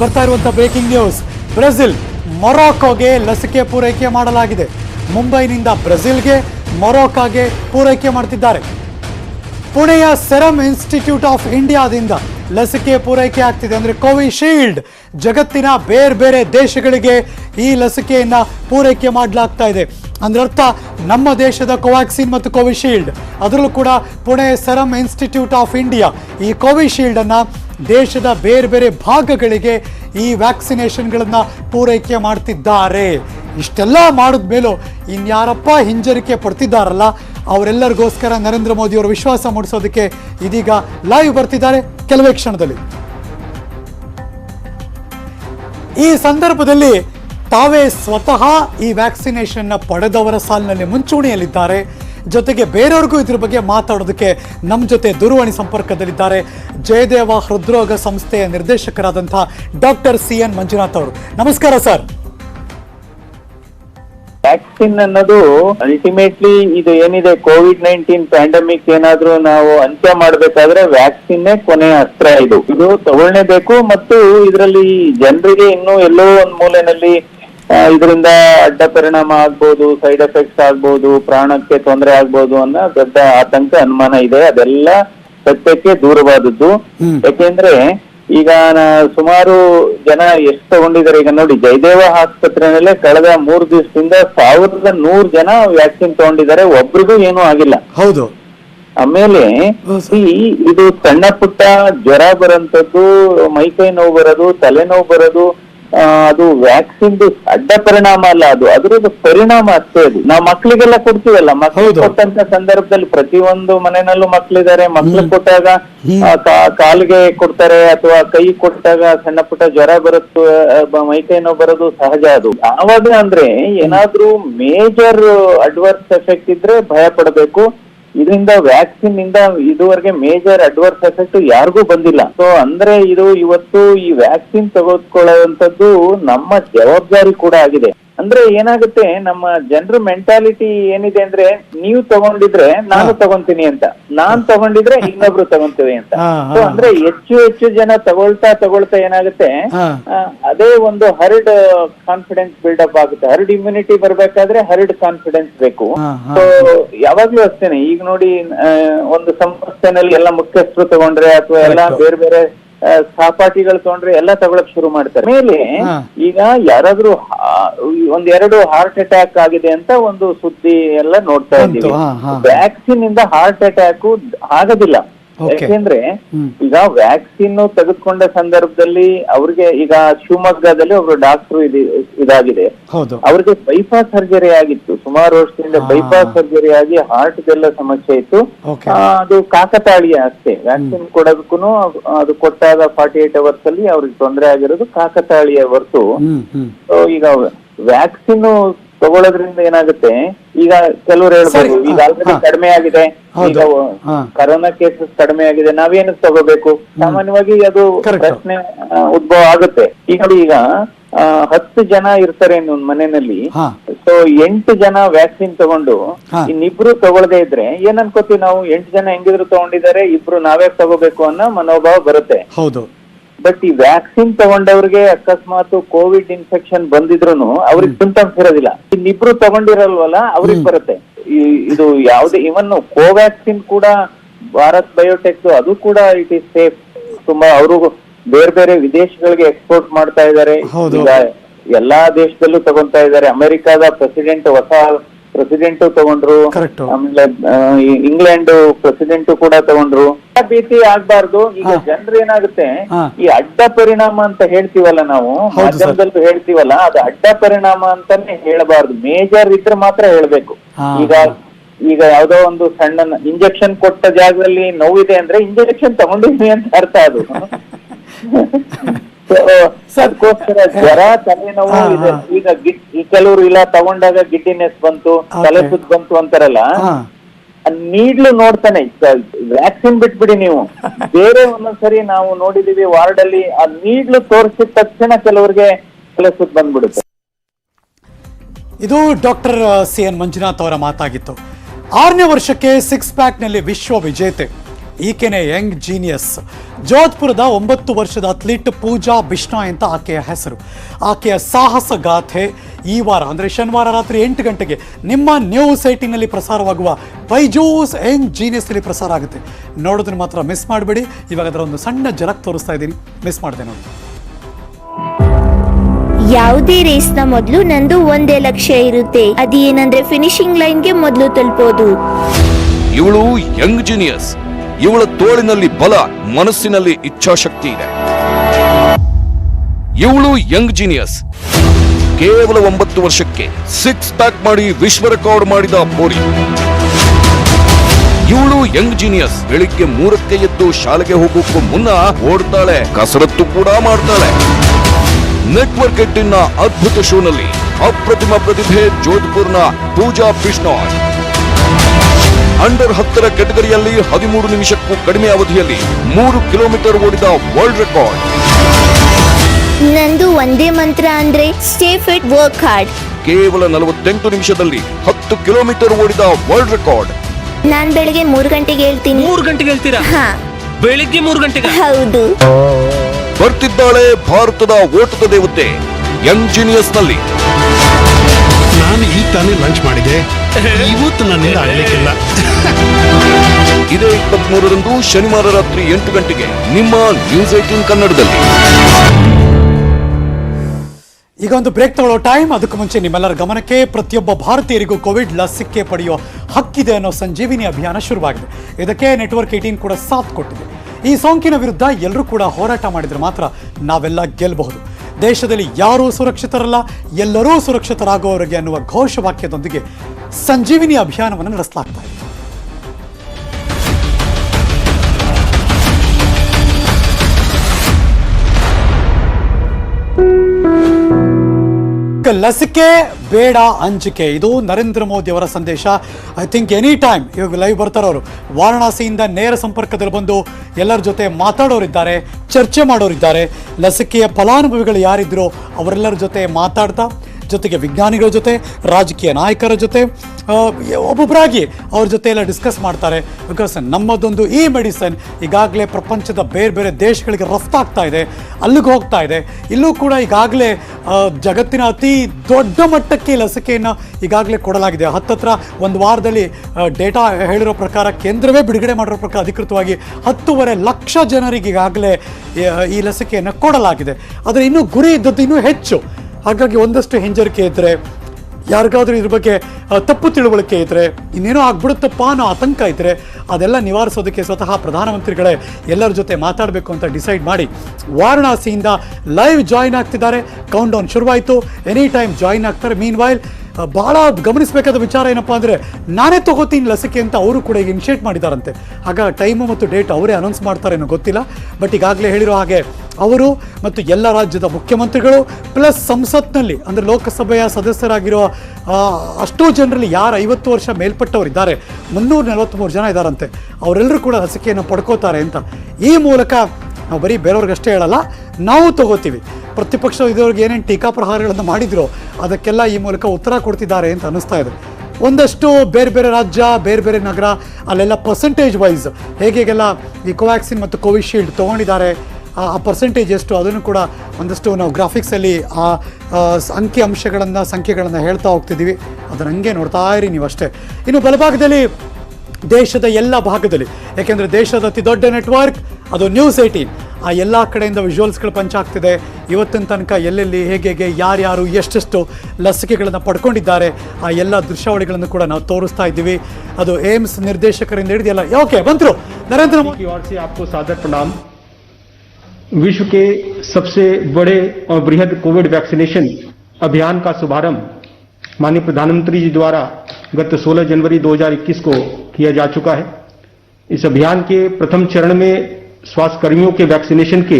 ಬರ್ತಾ ಇರುವಂಥ ಬ್ರೇಕಿಂಗ್ ನ್ಯೂಸ್. ಬ್ರೆಜಿಲ್ ಮೊರಾಕೋಗೆ ಲಸಿಕೆ ಪೂರೈಕೆ ಮಾಡಲಾಗಿದೆ. ಮುಂಬೈನಿಂದ ಬ್ರೆಜಿಲ್ಗೆ ಮೊರಾಕೋಗೆ ಪೂರೈಕೆ ಮಾಡ್ತಿದ್ದಾರೆ. ಪುಣೆಯ ಸೆರಮ್ ಇನ್ಸ್ಟಿಟ್ಯೂಟ್ ಆಫ್ ಇಂಡಿಯಾದಿಂದ ಲಸಿಕೆ ಪೂರೈಕೆ ಆಗ್ತಿದೆ ಅಂದರೆ ಕೋವಿಶೀಲ್ಡ್. ಜಗತ್ತಿನ ಬೇರೆ ಬೇರೆ ದೇಶಗಳಿಗೆ ಈ ಲಸಿಕೆಯನ್ನು ಪೂರೈಕೆ ಮಾಡಲಾಗ್ತಾ ಇದೆ. ಅಂದ್ರೆ ಅರ್ಥ, ನಮ್ಮ ದೇಶದ ಕೋವ್ಯಾಕ್ಸಿನ್ ಮತ್ತು ಕೋವಿಶೀಲ್ಡ್. ಅದರಲ್ಲೂ ಕೂಡ Pune Serum Institute of India ಈ ಕೋವಿಶೀಲ್ಡನ್ನು ದೇಶದ ಬೇರೆ ಬೇರೆ ಭಾಗಗಳಿಗೆ ಈ ವ್ಯಾಕ್ಸಿನೇಷನ್ಗಳನ್ನು ಪೂರೈಕೆ ಮಾಡ್ತಿದ್ದಾರೆ. ಇಷ್ಟೆಲ್ಲ ಮಾಡಿದ ಮೇಲೂ ಇನ್ಯಾರಪ್ಪ ಹಿಂಜರಿಕೆ ಪಡ್ತಿದ್ದಾರಲ್ಲ, ಅವರೆಲ್ಲರಿಗೋಸ್ಕರ ನರೇಂದ್ರ ಮೋದಿ ಅವರು ವಿಶ್ವಾಸ ಮೂಡಿಸೋದಕ್ಕೆ ಇದೀಗ ಲೈವ್ ಬರ್ತಿದ್ದಾರೆ ಕೆಲವೇ ಕ್ಷಣದಲ್ಲಿ. ಈ ಸಂದರ್ಭದಲ್ಲಿ ತಾವೇ ಸ್ವತಃ ಈ ವ್ಯಾಕ್ಸಿನೇಷನ್ನ ಪಡೆದವರ ಸಾಲಿನಲ್ಲಿ ಮುಂಚೂಣಿಯಲ್ಲಿದ್ದಾರೆ. ಜೊತೆಗೆ ಬೇರೆಯವ್ರಿಗೂ ಇದ್ರ ಬಗ್ಗೆ ಮಾತಾಡೋದಕ್ಕೆ ನಮ್ಮ ಜೊತೆ ದೂರವಾಣಿ ಸಂಪರ್ಕದಲ್ಲಿದ್ದಾರೆ ಜಯದೇವ ಹೃದ್ರೋಗ ಸಂಸ್ಥೆಯ ನಿರ್ದೇಶಕರಾದಂಥ ಡಾಕ್ಟರ್ ಸಿ ಎನ್ ಮಂಜುನಾಥ್ ಅವರು. ನಮಸ್ಕಾರ ಸರ್. ವ್ಯಾಕ್ಸಿನ್ ಅನ್ನೋದು ಅಲ್ಟಿಮೇಟ್ಲಿ ಇದು ಏನಿದೆ ಕೋವಿಡ್ ನೈನ್ಟೀನ್ ಪ್ಯಾಂಡಮಿಕ್ ಏನಾದ್ರೂ ನಾವು ಅಂತ್ಯ ಮಾಡ್ಬೇಕಾದ್ರೆ ವ್ಯಾಕ್ಸಿನ್ ಕೊನೆಯ ಅಸ್ತ್ರ ಇದು. ಇದು ತಗೊಳ್ಳೇಬೇಕು ಮತ್ತು ಇದರಲ್ಲಿ ಜನರಿಗೆ ಇನ್ನೂ ಎಲ್ಲೋ ಒಂದ್ ಮೂಲೆನಲ್ಲಿ ಇದರಿಂದ ಅಡ್ಡ ಪರಿಣಾಮ ಆಗ್ಬೋದು ಸೈಡ್ ಎಫೆಕ್ಟ್ಸ್ ಆಗ್ಬೋದು ಪ್ರಾಣಕ್ಕೆ ತೊಂದರೆ ಆಗ್ಬೋದು ಅನ್ನೋ ದೊಡ್ಡ ಆತಂಕ ಅನುಮಾನ ಇದೆ. ಅದೆಲ್ಲ ಸತ್ಯಕ್ಕೆ ದೂರವಾದದ್ದು. ಯಾಕೆಂದ್ರೆ ಈಗ ನಾ- ಸುಮಾರು ಜನ ಎಷ್ಟು ತಗೊಂಡಿದ್ದಾರೆ ಈಗ ನೋಡಿ ಜಯದೇವ ಆಸ್ಪತ್ರೆನಲ್ಲೇ ಕಳೆದ ಮೂರು ದಿವಸದಿಂದ ಸಾವಿರದ ನೂರು ಜನ ವ್ಯಾಕ್ಸಿನ್ ತಗೊಂಡಿದ್ದಾರೆ ಒಬ್ರಿಗೂ ಏನೂ ಆಗಿಲ್ಲ. ಹೌದು. ಆಮೇಲೆ ಈ ಇದು ಸಣ್ಣ ಪುಟ್ಟ ಜ್ವರ ಬರೋಂಥದ್ದು ಮೈಕೈ ನೋವು ಬರೋದು ತಲೆನೋವು ಬರೋದು ಅದು ವ್ಯಾಕ್ಸಿನ್ ಅಡ್ಡ ಪರಿಣಾಮ ಅಲ್ಲ ಅದು. ಅದ್ರದ್ದು ಪರಿಣಾಮ ಅಷ್ಟೇ ಅದು. ನಾವು ಮಕ್ಳಿಗೆಲ್ಲ ಕೊಡ್ತೀವಲ್ಲ ಮಕ್ಳು. ಕೊಟ್ಟಂತ ಸಂದರ್ಭದಲ್ಲಿ ಪ್ರತಿಯೊಂದು ಮನೆಯಲ್ಲೂ ಮಕ್ಕಳಿದ್ದಾರೆ ಮಕ್ಳು ಕೊಟ್ಟಾಗ. ಕಾಲಿಗೆ ಕೊಡ್ತಾರೆ ಅಥವಾ ಕೈ ಕೊಟ್ಟಾಗ ಸಣ್ಣ ಪುಟ್ಟ ಜ್ವರ ಬರುತ್ತೆ ಮೈಕೈ ನೋವು ಬರೋದು ಸಹಜ ಅದು. ಯಾವಾಗ ಅಂದ್ರೆ ಏನಾದ್ರೂ ಮೇಜರ್ ಅಡ್ವರ್ಸ್ ಎಫೆಕ್ಟ್ ಇದ್ರೆ ಭಯ ಪಡಬೇಕು. ಇದರಿಂದ ವ್ಯಾಕ್ಸಿನ್ ಇಂದ ಇದುವರೆಗೆ ಮೇಜರ್ ಅಡ್ವರ್ಸ್ ಎಫೆಕ್ಟ್ ಯಾರಿಗೂ ಬಂದಿಲ್ಲ. ಸೊ ಅಂದ್ರೆ ಇದು ಇವತ್ತು ಈ ವ್ಯಾಕ್ಸಿನ್ ತಗೋದ್ಕೊಳ್ಳುವಂತದ್ದು ನಮ್ಮ ಜವಾಬ್ದಾರಿ ಕೂಡ ಆಗಿದೆ. ಅಂದ್ರೆ ಏನಾಗುತ್ತೆ ನಮ್ಮ ಜನರ ಮೆಂಟಾಲಿಟಿ ಏನಿದೆ ಅಂದ್ರೆ ನೀವು ತಗೊಂಡಿದ್ರೆ ನಾನು ತಗೊಂತೀನಿ ಅಂತ. ನಾನ್ ತಗೊಂಡಿದ್ರೆ <laughs> ಇನ್ನೊಬ್ರು ತಗೊಂತೀವಿ ಅಂತ. ಹಾ. ಅಂದ್ರೆ ಹೆಚ್ಚು ಹೆಚ್ಚು ಜನ ತಗೊಳ್ತಾ ತಗೊಳ್ತಾ ಏನಾಗುತ್ತೆ ಅದೇ ಒಂದು ಹರ್ಡ್ ಕಾನ್ಫಿಡೆನ್ಸ್ ಬಿಲ್ಡ್ ಅಪ್ ಆಗುತ್ತೆ. ಹರ್ಡ್ ಇಮ್ಯುನಿಟಿ ಬರ್ಬೇಕಾದ್ರೆ ಹರ್ಡ್ ಕಾನ್ಫಿಡೆನ್ಸ್ ಬೇಕು. ಸೊ ಯಾವಾಗ್ಲೂ ಅಷ್ಟೇನೆ. ಈಗ ನೋಡಿ ಒಂದು ಸಂಸ್ಥೆನಲ್ಲಿ ಎಲ್ಲ ಮುಖ್ಯಸ್ಥರು ತಗೊಂಡ್ರೆ ಅಥವಾ ಎಲ್ಲ ಬೇರೆ ಬೇರೆ ಸಹಪಾಠಿಗಳು ತಗೊಂಡ್ರೆ ಎಲ್ಲ ತಗೊಳಕ್ ಶುರು ಮಾಡ್ತಾರೆ ಮೇಲೆ ಈಗ ಯಾರಾದ್ರೂ ಒಂದೆರಡು ಹಾರ್ಟ್ ಅಟ್ಯಾಕ್ ಆಗಿದೆ ಅಂತ ಒಂದು ಸುದ್ದಿ ಎಲ್ಲ ನೋಡ್ತಾ ಇದ್ದೀವಿ. ವ್ಯಾಕ್ಸಿನ್ ಇಂದ ಹಾರ್ಟ್ ಅಟ್ಯಾಕ್ ಆಗೋದಿಲ್ಲ. ಯಾಕೆಂದ್ರೆ ಈಗ ವ್ಯಾಕ್ಸಿನ್ ತೆಗೆದುಕೊಂಡ ಸಂದರ್ಭದಲ್ಲಿ ಅವ್ರಿಗೆ ಈಗ ಶಿವಮೊಗ್ಗದಲ್ಲಿ ಒಬ್ರು ಡಾಕ್ಟರ್ ಇದಾಗಿದೆ. ಅವ್ರಿಗೆ ಬೈಪಾಸ್ ಸರ್ಜರಿ ಆಗಿತ್ತು. ಸುಮಾರು ವರ್ಷದಿಂದ ಬೈಪಾಸ್ ಸರ್ಜರಿ ಆಗಿ ಹಾರ್ಟ್ ಎಲ್ಲ ಸಮಸ್ಯೆ ಇತ್ತು. ಅದು ಕಾಕತಾಳೀಯ ಅಷ್ಟೇ. ವ್ಯಾಕ್ಸಿನ್ ಕೊಡೋದಕ್ಕೂ ಅದು ಕೊಟ್ಟಾದ ಫಾರ್ಟಿ ಏಟ್ ಅವರ್ಸ್ ಅಲ್ಲಿ ಅವ್ರಿಗೆ ತೊಂದರೆ ಆಗಿರೋದು ಕಾಕತಾಳಿಯ ಹೊರತು. ಈಗ ವ್ಯಾಕ್ಸಿನ್ ತಗೊಳ್ಳೋದ್ರಿಂದ ಏನಾಗುತ್ತೆ? ಈಗ ಕೆಲವರು ಹೇಳ್ಬೋದು ಈಗ ಆಲ್ರೆಡಿ. ಕಡಿಮೆ ಆಗಿದೆ. ಈಗ. ಕರೋನಾ ಕೇಸಸ್ ಕಡಿಮೆ ಆಗಿದೆ ನಾವೇನಕ್ಕೆ ತಗೋಬೇಕು? ಸಾಮಾನ್ಯವಾಗಿ ಅದು ಪ್ರಶ್ನೆ ಉದ್ಭವ ಆಗುತ್ತೆ. ಈಗ ಈಗ ಹತ್ತು ಜನ ಇರ್ತಾರೆ ಒಂದ್ ಮನೆಯಲ್ಲಿ. ಸೊ ಎಂಟು ಜನ ವ್ಯಾಕ್ಸಿನ್ ತಗೊಂಡು. ಇನ್ನಿಬ್ರು ತಗೊಳ್ದೇ ಇದ್ರೆ ಏನ್ ಅನ್ಕೋತೀವಿ ನಾವು? ಎಂಟು ಜನ ಹೆಂಗಿದ್ರು ತಗೊಂಡಿದ್ದಾರೆ ಇಬ್ರು ನಾವೇ ತಗೋಬೇಕು ಅನ್ನೋ ಮನೋಭಾವ ಬರುತ್ತೆ. ಹೌದು. ಬಟ್ ಈ ವ್ಯಾಕ್ಸಿನ್ ತಗೊಂಡವ್ರಿಗೆ ಅಕಸ್ಮಾತ್ ಕೋವಿಡ್ ಇನ್ಫೆಕ್ಷನ್ ಬಂದಿದ್ರು ಅವ್ರಿಗೆ ಸಿಂಟಮ್ಸ್ ಇರೋದಿಲ್ಲ. ಇನ್ನಿಬ್ರು ತಗೊಂಡಿರಲ್ವಲ್ಲ ಅವ್ರಿಗೆ ಬರುತ್ತೆ. ಇದು ಯಾವುದೇ ಇವನ್ ಕೋವ್ಯಾಕ್ಸಿನ್ ಕೂಡ ಭಾರತ್ ಬಯೋಟೆಕ್ ಅದು ಕೂಡ ಇಟ್ ಇಸ್ ಸೇಫ್ ತುಂಬಾ ಅವರು ಬೇರೆ ಬೇರೆ ವಿದೇಶಗಳಿಗೆ ಎಕ್ಸ್ಪೋರ್ಟ್ ಮಾಡ್ತಾ ಇದ್ದಾರೆ. ಎಲ್ಲಾ ದೇಶದಲ್ಲೂ ತಗೊಂತಾ ಇದ್ದಾರೆ. ಅಮೆರಿಕಾದ ಪ್ರೆಸಿಡೆಂಟ್ ಹೊಸ ಪ್ರೆಸಿಡೆಂಟ್ ತಗೊಂಡ್ರು. ಆಮೇಲೆ ಇಂಗ್ಲೆಂಡ್ ಪ್ರೆಸಿಡೆಂಟ್ ಕೂಡ ತಗೊಂಡ್ರು. ಆ ಭೀತಿ ಆಗ್ಬಾರ್ದು. ಈಗ. ಜನರು ಏನಾಗುತ್ತೆ ಈ ಅಡ್ಡ ಪರಿಣಾಮ ಅಂತ ಹೇಳ್ತೀವಲ್ಲ ನಾವು ಮಾಧ್ಯಮದಲ್ಲೂ ಹೇಳ್ತೀವಲ್ಲ ಅದು ಅಡ್ಡ ಪರಿಣಾಮ ಅಂತಾನೆ ಹೇಳಬಾರ್ದು. ಮೇಜರ್ ಇದ್ರೆ ಮಾತ್ರ ಹೇಳ್ಬೇಕು. ಈಗ ಈಗ ಯಾವ್ದೋ ಒಂದು ಸಣ್ಣ ಇಂಜೆಕ್ಷನ್ ಕೊಟ್ಟ ಜಾಗದಲ್ಲಿ ನೋವಿದೆ ಅಂದ್ರೆ ಇಂಜೆಕ್ಷನ್ ತಗೊಂಡಿದ್ವಿ ಅಂತ ಅರ್ಥ ಅದು. <laughs> ಅದಕ್ಕೋಸ್ಕರ ಜ್ವರ ತಲೆನೋವು ಇದೆ. ಈಗ ಈ ಕೆಲವರು ಇಲ್ಲ ತಗೊಂಡಾಗ ಗಿಡ್ಡಿನೆಸ್ ಬಂತು. ತಲೆ ಸುತ್ತ ಬಂತು ಅಂತಾರಲ್ಲ ನೀಡ್ಲು ನೋಡ್ತಾನೆ. ವ್ಯಾಕ್ಸಿನ್ ಬಿಟ್ಬಿಡಿ ನೀವು. ಬೇರೆ ಒಂದೊಂದ್ಸರಿ ನಾವು ನೋಡಿದೀವಿ ವಾರ್ಡ್ ಅಲ್ಲಿ ಆ ನೀಡ್ಲು ತೋರಿಸಿದ ತಕ್ಷಣ ಕೆಲವರಿಗೆ ತಲೆ ಸುತ್ತ ಬಂದ್ಬಿಡುತ್ತೆ. ಇದು ಡಾಕ್ಟರ್ ಸಿ ಎನ್ ಮಂಜುನಾಥ್ ಅವರ ಮಾತಾಗಿತ್ತು. ಆರನೇ ವರ್ಷಕ್ಕೆ ಸಿಕ್ಸ್ ಪ್ಯಾಕ್ನಲ್ಲಿ ವಿಶ್ವ ವಿಜೇತೆ. ಈಕೆನೆ ಯಂಗ್ ಜೀನಿಯಸ್. ಜೋಧ್ಪುರದ ಒಂಬತ್ತು ವರ್ಷದ ಅಥ್ಲೀಟ್ ಪೂಜಾ ಬಿಷ್ಣಾಯ್ ಅಂತ ಆಕೆಯ ಹೆಸರು. ಆಕೆಯ ಸಾಹಸ ಗಾಥೆ ಈ ವಾರ ಅಂದರೆ ಶನಿವಾರ ರಾತ್ರಿ ಎಂಟು ಗಂಟೆಗೆ ನಿಮ್ಮ ನ್ಯೂಸ್ ಸೈಟಿನಲ್ಲಿ ಪ್ರಸಾರವಾಗುವ ಬೈಜೂಸ್ ಯಂಗ್ ಜೀನಿಯಸ್ನಲ್ಲಿ ಪ್ರಸಾರ ಆಗುತ್ತೆ. ನೋಡೋದನ್ನು ಮಾತ್ರ ಮಿಸ್ ಮಾಡಬೇಡಿ. ಇವಾಗ ಅದರ ಒಂದು ಸಣ್ಣ ಜಲಕ್ ತೋರಿಸ್ತಾ ಇದ್ದೀನಿ. ಮಿಸ್ ಮಾಡಿದೆ ನೋಡಿ. ಯಾವುದೇ ರೇಸ್ನ ಮೊದಲು ನಂದು ಒಂದೇ ಲಕ್ಷ್ಯ ಇರುತ್ತೆ. ಅದೇನಂದ್ರೆ ಫಿನಿಶಿಂಗ್ ಲೈನ್ಗೆ ಮೊದಲು ತಲುಪೋದು. ಇವಳು ಯಂಗ್ ಜೀನಿಯಸ್. ಇವಳ ತೋಳಿನಲ್ಲಿ ಬಲ, ಮನಸ್ಸಿನಲ್ಲಿ ಇಚ್ಛಾಶಕ್ತಿ ಇದೆ. ಇವಳು ಯಂಗ್ ಜೀನಿಯಸ್. ಕೇವಲ ಒಂಬತ್ತು ವರ್ಷಕ್ಕೆ ಸಿಕ್ಸ್ ಪ್ಯಾಕ್ ಮಾಡಿ ವಿಶ್ವ ರೆಕಾರ್ಡ್ ಮಾಡಿದ ಬೋರಿ ಇವಳು ಯಂಗ್ ಜೀನಿಯಸ್. ಬೆಳಿಗ್ಗೆ ಮೂರಕ್ಕೆ ಎದ್ದು ಶಾಲೆಗೆ ಹೋಗೋಕ್ಕೂ ಮುನ್ನ ಓಡ್ತಾಳೆ, ಕಸರತ್ತು ಕೂಡ ಮಾಡ್ತಾಳೆ. ನೆಟ್ವರ್ಕ್ ಎಟ್ಟಿನ ಅದ್ಭುತ ಶೋನಲ್ಲಿ ಅಪ್ರತಿಮ ಪ್ರತಿಭೆ, ಜೋಧ್ಪುರ್ನ ಪೂಜಾ ಬಿಷ್ಣಾಯ್. ಅಂಡರ್ ಹತ್ತರ ಕೆಟಗರಿಯಲ್ಲಿ ಹದಿಮೂರು ನಿಮಿಷಕ್ಕೂ ಕಡಿಮೆ ಅವಧಿಯಲ್ಲಿ ಮೂರು ಕಿಲೋಮೀಟರ್ ಓಡಿದ ವರ್ಲ್ಡ್ ರೆಕಾರ್ಡ್ ನಂದು ಒಂದೇ ಮಂತ್ರ ಅಂದ್ರೆ ಸ್ಟೇ ಫಿಟ್ ವರ್ಕ್ ಹಾರ್ಡ್ ಕೇವಲ ನಲವತ್ತೆಂಟು ನಿಮಿಷದಲ್ಲಿ ಹತ್ತು ಕಿಲೋಮೀಟರ್ ಓಡಿದ ವರ್ಲ್ಡ್ ರೆಕಾರ್ಡ್ ನಾನ್ ಬೆಳಿಗ್ಗೆ ಮೂರು ಗಂಟೆಗೆ ಹೇಳ್ತೀನಿ. ಮೂರು ಗಂಟೆಗೆ ಹೇಳ್ತೀರಾ? ಹಾ. ಬೆಳಿಗ್ಗೆ ಮೂರು ಗಂಟೆಗೆ? ಹೌದು. ಬರ್ತಿದ್ದಾಳೆ ಭಾರತದ ಓಟದ ದೇವತೆ ಎಂಜಿನಿಯರ್ಸ್ನಲ್ಲಿ. ನಾನು ಈಗ ತಾನೇ ಲಂಚ್ ಮಾಡಿದೆ. ಇವತ್ತು ನನ್ನಿಂದ ಆಗ್ಲಿಕ್ಕಿಲ್ಲ. ಇದೇ ಇಪ್ಪತ್ಮೂರರಂದು ಶನಿವಾರ ರಾತ್ರಿ ಎಂಟು ಗಂಟೆಗೆ ನಿಮ್ಮ ನ್ಯೂಸ್ ಏಟೀನ್ ಕನ್ನಡದಲ್ಲಿ. ಈಗ ಒಂದು ಬ್ರೇಕ್ ತಗೊಳ್ಳೋ ಟೈಮ್ ಅದಕ್ಕೂ ಮುಂಚೆ ನಿಮ್ಮೆಲ್ಲರ ಗಮನಕ್ಕೆ ಪ್ರತಿಯೊಬ್ಬ ಭಾರತೀಯರಿಗೂ ಕೋವಿಡ್ ಲಸಿಕೆ ಪಡೆಯೋ ಹಕ್ಕಿದೆ ಅನ್ನೋ ಸಂಜೀವಿನಿ ಅಭಿಯಾನ ಶುರುವಾಗಿದೆ. ಇದಕ್ಕೆ ನೆಟ್ವರ್ಕ್ ಏಟೀನ್ ಕೂಡ ಸಾಥ್ ಕೊಟ್ಟಿದೆ. ಈ ಸೋಂಕಿನ ವಿರುದ್ಧ ಎಲ್ಲರೂ ಕೂಡ ಹೋರಾಟ ಮಾಡಿದ್ರೆ ಮಾತ್ರ ನಾವೆಲ್ಲ ಗೆಲ್ಲಬಹುದು ದೇಶದಲ್ಲಿ ಯಾರೂ ಸುರಕ್ಷಿತರಲ್ಲ ಎಲ್ಲರೂ ಸುರಕ್ಷಿತರಾಗುವವರಿಗೆ ಅನ್ನುವ ಘೋಷವಾಕ್ಯದೊಂದಿಗೆ ಸಂಜೀವಿನಿ ಅಭಿಯಾನವನ್ನು ನಡೆಸಲಾಗ್ತಾ ಇದೆ ಲಸಿಕೆ ಬೇಡ ಅಂಜಿಕೆ. ಇದು ನರೇಂದ್ರ ಮೋದಿ ಅವರ ಸಂದೇಶ. ಐ ಥಿಂಕ್ ಎನಿ ಟೈಮ್ ಇವಾಗ ಲೈವ್ ಬರ್ತಾರವರು, ವಾರಣಾಸಿಯಿಂದ ನೇರ ಸಂಪರ್ಕದಲ್ಲಿ ಬಂದು ಎಲ್ಲರ ಜೊತೆ ಮಾತಾಡೋರಿದ್ದಾರೆ, ಚರ್ಚೆ ಮಾಡೋರಿದ್ದಾರೆ. ಲಸಿಕೆಯ ಫಲಾನುಭವಿಗಳು ಯಾರಿದ್ರು ಅವರೆಲ್ಲರ ಜೊತೆ ಮಾತಾಡ್ತಾ ಜೊತೆಗೆ ವಿಜ್ಞಾನಿಗಳ ಜೊತೆ, ರಾಜಕೀಯ ನಾಯಕರ ಜೊತೆ ಒಬ್ಬೊಬ್ಬರಾಗಿ ಅವ್ರ ಜೊತೆ ಎಲ್ಲ ಡಿಸ್ಕಸ್ ಮಾಡ್ತಾರೆ. ಬಿಕಾಸ್ ನಮ್ಮದೊಂದು ಈ ಮೆಡಿಸನ್ ಈಗಾಗಲೇ ಪ್ರಪಂಚದ ಬೇರೆ ಬೇರೆ ದೇಶಗಳಿಗೆ ರಫ್ತಾಗ್ತಾ ಇದೆ, ಅಲ್ಲಿಗೆ ಹೋಗ್ತಾ ಇದೆ. ಇಲ್ಲೂ ಕೂಡ ಈಗಾಗಲೇ ಜಗತ್ತಿನ ಅತಿ ದೊಡ್ಡ ಮಟ್ಟಕ್ಕೆ ಲಸಿಕೆಯನ್ನು ಈಗಾಗಲೇ ಕೊಡಲಾಗಿದೆ. ಹತ್ತತ್ರ ಒಂದು ವಾರದಲ್ಲಿ ಡೇಟಾ ಹೇಳಿರೋ ಪ್ರಕಾರ ಕೇಂದ್ರವೇ ಬಿಡುಗಡೆ ಮಾಡಿರೋ ಪ್ರಕಾರ ಅಧಿಕೃತವಾಗಿ ಹತ್ತೂವರೆ ಲಕ್ಷ ಜನರಿಗೆ ಈಗಾಗಲೇ ಈ ಲಸಿಕೆಯನ್ನು ಕೊಡಲಾಗಿದೆ. ಆದರೆ ಇನ್ನೂ ಗುರಿ ಇದ್ದದ್ದು ಇನ್ನೂ ಹೆಚ್ಚು. ಹಾಗಾಗಿ ಒಂದಷ್ಟು ಹಿಂಜರಿಕೆ ಇದ್ದರೆ ಯಾರಿಗಾದ್ರೂ ಇದ್ರ ಬಗ್ಗೆ ತಪ್ಪು ತಿಳುವಳಿಕೆ ಇದ್ದರೆ ಇನ್ನೇನೋ ಆಗ್ಬಿಡುತ್ತಪ್ಪ ಅನ್ನೋ ಆತಂಕ ಇದ್ದರೆ ಅದೆಲ್ಲ ನಿವಾರಿಸೋದಕ್ಕೆ ಸ್ವತಃ ಪ್ರಧಾನಮಂತ್ರಿಗಳೇ ಎಲ್ಲರ ಜೊತೆ ಮಾತಾಡಬೇಕು ಅಂತ ಡಿಸೈಡ್ ಮಾಡಿ ವಾರಣಾಸಿಯಿಂದ ಲೈವ್ ಜಾಯಿನ್ ಆಗ್ತಿದ್ದಾರೆ. ಕೌಂಟ್ ಡೌನ್ ಶುರುವಾಯಿತು. ಎನಿ ಟೈಮ್ ಜಾಯಿನ್ ಆಗ್ತಾರೆ. ಮೀನ್ ವೈಲ್ ಭಾಳ ಗಮನಿಸಬೇಕಾದ ವಿಚಾರ ಏನಪ್ಪ ಅಂದರೆ, ನಾನೇ ತಗೋತೀನಿ ಲಸಿಕೆ ಅಂತ ಅವರು ಕೂಡ ಈಗ ಇನಿಷಿಯೇಟ್ ಮಾಡಿದಾರಂತೆ. ಆಗ ಟೈಮು ಮತ್ತು ಡೇಟ್ ಅವರೇ ಅನೌನ್ಸ್ ಮಾಡ್ತಾರೇನೋ ಗೊತ್ತಿಲ್ಲ. ಬಟ್ ಈಗಾಗಲೇ ಹೇಳಿರೋ ಹಾಗೆ, ಅವರು ಮತ್ತು ಎಲ್ಲ ರಾಜ್ಯದ ಮುಖ್ಯಮಂತ್ರಿಗಳು ಪ್ಲಸ್ ಸಂಸತ್ನಲ್ಲಿ, ಅಂದರೆ ಲೋಕಸಭೆಯ ಸದಸ್ಯರಾಗಿರೋ ಅಷ್ಟೋ ಜನರಲ್ಲಿ ಯಾರು ಐವತ್ತು ವರ್ಷ ಮೇಲ್ಪಟ್ಟವರು ಇದ್ದಾರೆ ಮುನ್ನೂರ ನಲವತ್ತ್ಮೂರು ಜನ ಇದ್ದಾರಂತೆ ಅವರೆಲ್ಲರೂ ಕೂಡ ಲಸಿಕೆಯನ್ನು ಪಡ್ಕೋತಾರೆ ಅಂತ. ಈ ಮೂಲಕ ನಾವು ಬರೀ ಬೇರೆಯವ್ರಿಗಷ್ಟೇ ಹೇಳಲ್ಲ, ನಾವು ತಗೋತೀವಿ. ಪ್ರತಿಪಕ್ಷ ಇದುವರೆಗೆ ಏನೇನು ಟೀಕಾ ಪ್ರಹಾರಗಳನ್ನು ಮಾಡಿದ್ರು ಅದಕ್ಕೆಲ್ಲ ಈ ಮೂಲಕ ಉತ್ತರ ಕೊಡ್ತಿದ್ದಾರೆ ಅಂತ ಅನ್ನಿಸ್ತಾ ಇದೆ. ಒಂದಷ್ಟು ಬೇರೆ ಬೇರೆ ರಾಜ್ಯ ಬೇರೆ ಬೇರೆ ನಗರ ಅಲ್ಲೆಲ್ಲ ಪರ್ಸೆಂಟೇಜ್ ವೈಸ್ ಹೇಗೆಲ್ಲ ಈ ಕೋವ್ಯಾಕ್ಸಿನ್ ಮತ್ತು ಕೋವಿಶೀಲ್ಡ್ ತೊಗೊಂಡಿದ್ದಾರೆ ಆ ಪರ್ಸೆಂಟೇಜ್ ಎಷ್ಟು ಅದನ್ನು ಕೂಡ ಒಂದಷ್ಟು ನಾವು ಗ್ರಾಫಿಕ್ಸಲ್ಲಿ ಆ, ಅಂಕಿ ಅಂಶಗಳನ್ನು ಸಂಖ್ಯೆಗಳನ್ನು ಹೇಳ್ತಾ ಹೋಗ್ತಿದ್ದೀವಿ. ಅದನ್ನು ಹಂಗೆ ನೋಡ್ತಾ ಇರಿ ನೀವು ಅಷ್ಟೇ. ಇನ್ನು ಬಲಭಾಗದಲ್ಲಿ ದೇಶದ ಎಲ್ಲ ಭಾಗದಲ್ಲಿ ಯಾಕೆಂದರೆ ದೇಶದ ಅತಿ ದೊಡ್ಡ ನೆಟ್ವರ್ಕ್ ಅದು ನ್ಯೂಸ್ ಏಯ್ಟೀನ್ ಆ ಎಲ್ಲ ಕಡೆಯಿಂದ ವಿಜುವಲ್ಸ್ಗಳು ಪಂಚಾಗ್ತಿದೆ ಇವತ್ತಿನ ತನಕ ಎಲ್ಲೆಲ್ಲಿ ಹೇಗೆ ಹೇಗೆ ಯಾರ್ಯಾರು ಎಷ್ಟೆಷ್ಟು ಲಸಿಕೆಗಳನ್ನು ಪಡ್ಕೊಂಡಿದ್ದಾರೆ ಆ ಎಲ್ಲ ದೃಶ್ಯಾವಳಿಗಳನ್ನು ಕೂಡ ನಾವು ತೋರಿಸ್ತಾ ಇದ್ದೀವಿ ಅದು ಏಮ್ಸ್ ನಿರ್ದೇಶಕರಿಂದ ಹಿಡಿದೆಲ್ಲ ಓಕೆ ಬಂದರು ನರೇಂದ್ರ ಮೋದಿ की ओर से आपको सादर प्रणाम विश्व के सबसे बड़े और बृहद कोविड वैक्सीनेशन अभियान का शुभारंभ माननीय प्रधानमंत्री जी द्वारा गत 16 जनवरी 2021 को किया जा चुका है इस अभियान के प्रथम चरण में स्वास्थ्य कर्मियों के वैक्सीनेशन के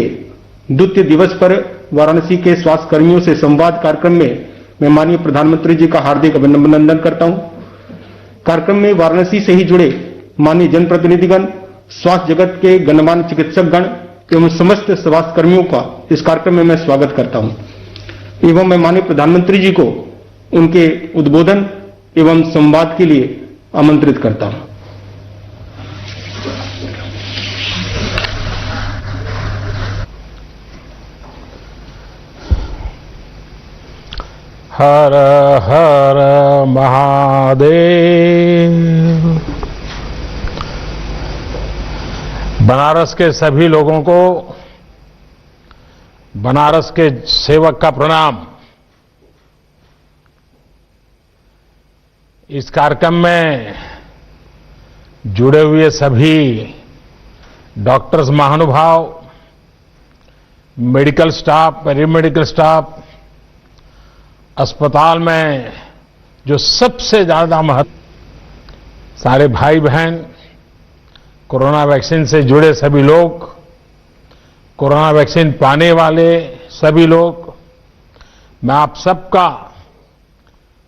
द्वितीय दिवस पर वाराणसी के स्वास्थ्य कर्मियों से संवाद कार्यक्रम में मैं माननीय प्रधानमंत्री जी का हार्दिक अभिनंदन करता हूँ। कार्यक्रम में वाराणसी से ही जुड़े माननीय जनप्रतिनिधिगण, स्वास्थ्य जगत के गणमान्य चिकित्सकगण एवं समस्त स्वास्थ्य कर्मियों का इस कार्यक्रम में मैं स्वागत करता हूँ। एवं मैं माननीय प्रधानमंत्री जी को उनके उद्बोधन एवं संवाद के लिए आमंत्रित करता हूँ। हर हर महादेव। बनारस के सभी लोगों को बनारस के सेवक का प्रणाम। इस कार्यक्रम में जुड़े हुए सभी डॉक्टर्स महानुभाव, मेडिकल स्टाफ पैरामेडिकल स्टाफ अस्पताल में जो सबसे ज़्यादा महत्व, सारे भाई बहन कोरोना वैक्सीन से जुड़े सभी लोग, कोरोना वैक्सीन पाने वाले सभी लोग, मैं आप सबका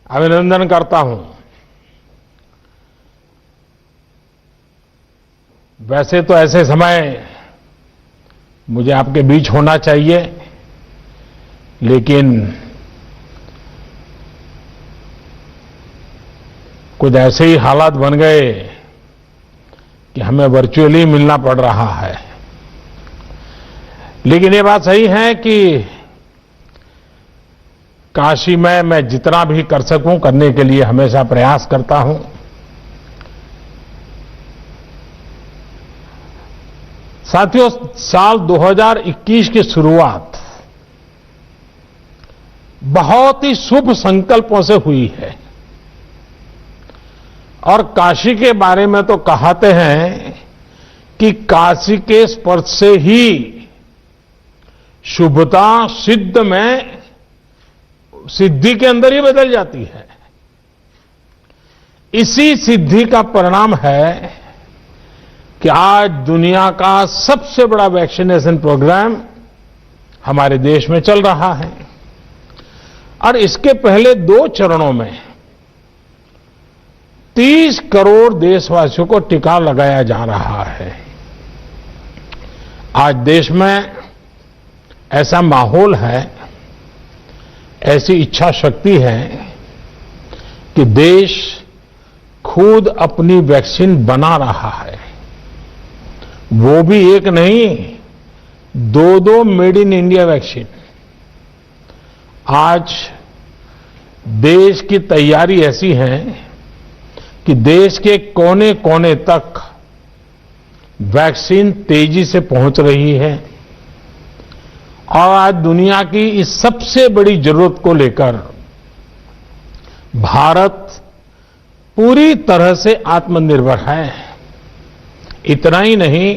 अभिनंदन करता हूँ। वैसे तो ऐसे समय मुझे आपके बीच होना चाहिए, लेकिन कुछ ऐसे ही हालात बन गए कि हमें वर्चुअली मिलना पड़ रहा है। लेकिन ये बात सही है कि काशी में मैं जितना भी कर सकूँ करने के लिए हमेशा प्रयास करता हूँ। साथियों, साल 2021 की शुरुआत बहुत ही शुभ संकल्पों से हुई है। और काशी के बारे में तो कहते हैं कि काशी के स्पर्श से ही शुभता सिद्ध में, सिद्धि के अंदर ही बदल जाती है। इसी सिद्धि का परिणाम है कि आज दुनिया का सबसे बड़ा वैक्सीनेशन प्रोग्राम हमारे देश में चल रहा है। और इसके पहले दो चरणों में 30 करोड़ देशवासियों को टीका लगाया जा रहा है। आज देश में ऐसा माहौल है, ऐसी इच्छा शक्ति है कि देश खुद अपनी वैक्सीन बना रहा है। वो भी एक नहीं दो दो मेड इन इंडिया वैक्सीन। आज देश की तैयारी ऐसी है कि देश के कोने कोने तक वैक्सीन तेज़ी से पहुँच रही है और आज दुनिया की इस सबसे बड़ी ज़रूरत को लेकर भारत पूरी तरह से आत्मनिर्भर है। इतना ही नहीं,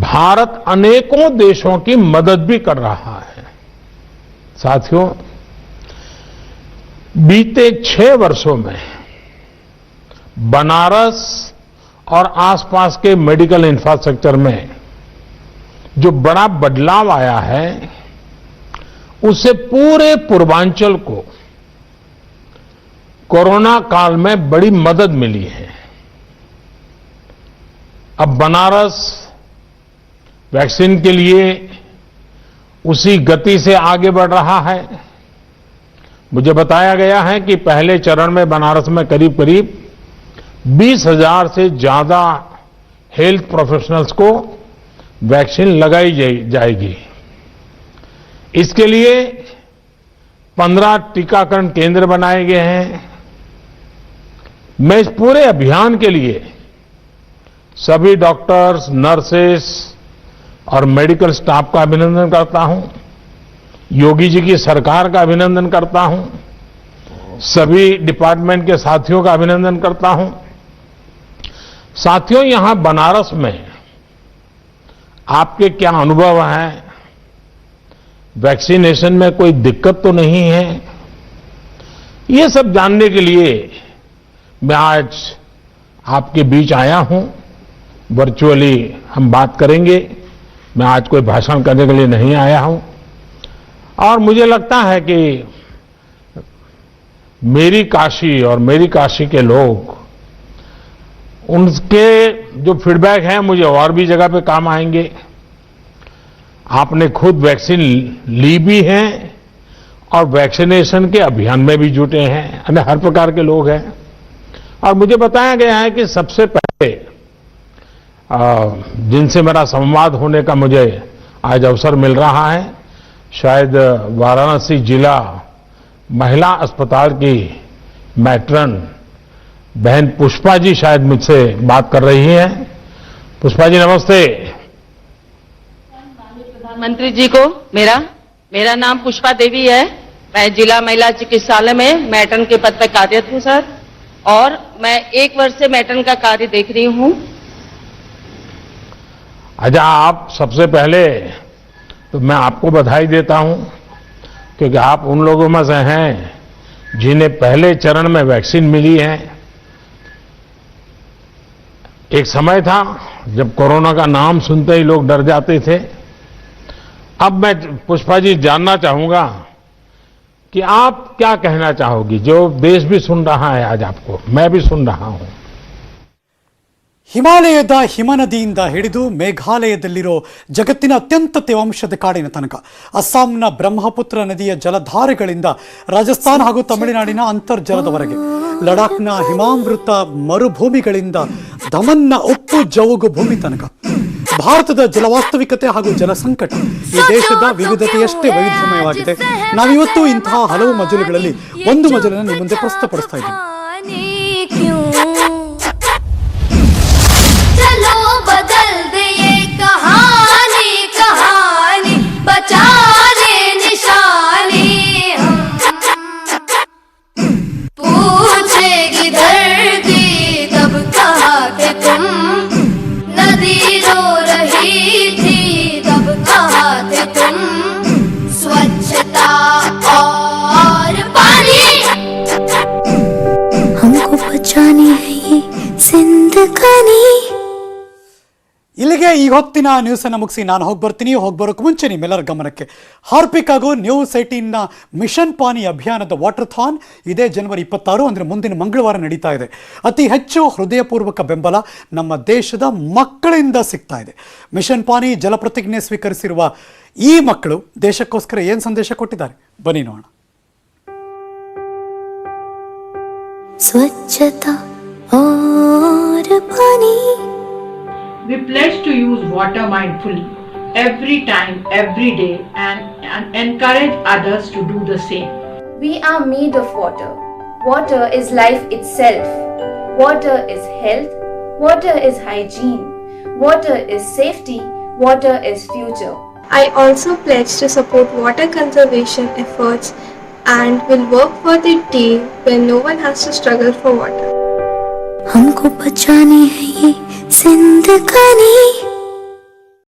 भारत अनेकों देशों की मदद भी कर रहा है। साथियों, बीते छह वर्षों में बनारस और आसपास के मेडिकल इंफ्रास्ट्रक्चर में जो बड़ा बदलाव आया है उससे पूरे पूर्वांचल को कोरोना काल में बड़ी मदद मिली है। अब बनारस वैक्सीन के लिए उसी गति से आगे बढ़ रहा है। मुझे बताया गया है कि पहले चरण में बनारस में करीब करीब बीस हज़ार से ज़्यादा हेल्थ प्रोफेशनल्स को वैक्सीन लगाई जाए- जाएगी। इसके लिए पंद्रह टीकाकरण केंद्र बनाए गए हैं। मैं इस पूरे अभियान के लिए सभी डॉक्टर्स, नर्सेस और मेडिकल स्टाफ का अभिनंदन करता हूँ। योगी जी की सरकार का अभिनंदन करता हूँ। सभी डिपार्टमेंट के साथियों का अभिनंदन करता हूँ। साथियों, यहाँ बनारस में आपके क्या अनुभव हैं? वैक्सीनेशन में कोई दिक्कत तो नहीं है? ये सब जानने के लिए मैं आज आपके बीच आया हूँ। वर्चुअली हम बात करेंगे। मैं आज कोई भाषण करने के लिए नहीं आया हूँ। और मुझे लगता है कि मेरी काशी और मेरी काशी के लोग उनके जो फीडबैक हैं, मुझे और भी जगह पे काम आएँगे। आपने खुद वैक्सीन ली भी है और वैक्सीनेशन के अभियान में भी जुटे हैं, यानी हर प्रकार के लोग हैं। और मुझे बताया गया है कि सबसे पहले जिनसे मेरा संवाद होने का मुझे आज अवसर मिल रहा है, शायद वाराणसी जिला महिला अस्पताल की मैट्रन बहन पुष्पा जी शायद मुझसे बात कर रही हैं। पुष्पा जी नमस्ते। प्रधानमंत्री जी को मेरा मेरा नाम पुष्पा देवी है। मैं जिला महिला चिकित्सालय में मैटर्न के पद पर कार्यरत हूँ सर। और मैं एक वर्ष से मैटर्न का कार्य देख रही हूँ। अच्छा आप सबसे पहले तो मैं आपको बधाई देता हूँ क्योंकि आप उन लोगों में से हैं जिन्हें पहले चरण में वैक्सीन मिली है। एक समय था, जब कोरोना का नाम सुनते ही लोग डर जाते थे। अब मैं पुष्पा जी जानना चाहूँगा कि आप क्या कहना चाहोगी? जो देश भी सुन रहा है आज आपको, मैं भी सुन रहा हूँ। ಹಿಮಾಲಯದ ಹಿಮನದಿಯಿಂದ ಹಿಡಿದು ಮೇಘಾಲಯದಲ್ಲಿರೋ ಜಗತ್ತಿನ ಅತ್ಯಂತ ತೇವಾಂಶದ ಕಾಡಿನ ತನಕ. ಅಸ್ಸಾಂನ ಬ್ರಹ್ಮಪುತ್ರ ನದಿಯ ಜಲಧಾರೆಗಳಿಂದ ರಾಜಸ್ಥಾನ ಹಾಗೂ ತಮಿಳುನಾಡಿನ ಅಂತರ್ಜಲದವರೆಗೆ. ಲಡಾಖ್ನ ಹಿಮಾಮೃತ ಮರುಭೂಮಿಗಳಿಂದ ದಮನ್ನ ಉಪ್ಪು ಜವುಗು ಭೂಮಿ ತನಕ. ಭಾರತದ ಜಲವಾಸ್ತವಿಕತೆ ಹಾಗೂ ಜಲ ಸಂಕಟ ಈ ದೇಶದ ವಿವಿಧತೆಯಷ್ಟೇ ವೈವಿಧ್ಯಮಯವಾಗಿದೆ. ನಾವಿವತ್ತು ಇಂತಹ ಹಲವು ಮಜಲುಗಳಲ್ಲಿ ಒಂದು ಮಜಲನ್ನು ನಿಮ್ಮ ಮುಂದೆ ಪ್ರಸ್ತುತಪಡಿಸ್ತಾ ಇದ್ದೀವಿ. ಈಗ ಹೊತ್ತಿನ ನ್ಯೂಸನ್ನು ಮುಗಿಸಿ ನಾನು ಹೋಗಿ ಬರ್ತೀನಿ. ಹೋಗಿ ಬರೋಕ್ಕೆ ಮುಂಚೆ ನಿಮ್ಮೆಲ್ಲರ ಗಮನಕ್ಕೆ. ಹಾರ್ಪಿಕ್ ಹಾಗೂ ನ್ಯೂಸ್ ಏಟೀನ್ನ ಮಿಷನ್ ಪಾನಿ ಅಭಿಯಾನದ ವಾಟರ್ ಥಾನ್ ಇದೇ ಜನವರಿ ಇಪ್ಪತ್ತಾರು, ಅಂದರೆ ಮುಂದಿನ ಮಂಗಳವಾರ ನಡೀತಾ ಇದೆ. ಅತಿ ಹೆಚ್ಚು ಹೃದಯಪೂರ್ವಕ ಬೆಂಬಲ ನಮ್ಮ ದೇಶದ ಮಕ್ಕಳಿಂದ ಸಿಗ್ತಾ ಇದೆ. ಮಿಷನ್ ಪಾನಿ ಜಲಪ್ರತಿಜ್ಞೆ ಸ್ವೀಕರಿಸಿರುವ ಈ ಮಕ್ಕಳು ದೇಶಕ್ಕೋಸ್ಕರ ಏನು ಸಂದೇಶ ಕೊಟ್ಟಿದ್ದಾರೆ? ಬನ್ನಿ ನೋಡೋಣ. ಸ್ವಚ್ಛತಾ We pledge to use water mindfully every time, every day, and, and encourage others to do the same. We are made of water. Water is life itself. Water is health. Water is hygiene. Water is safety. Water is future. I also pledge to support water conservation efforts and will work for the day when no one has to struggle for water. हमको बचानी है ये ఎందుకని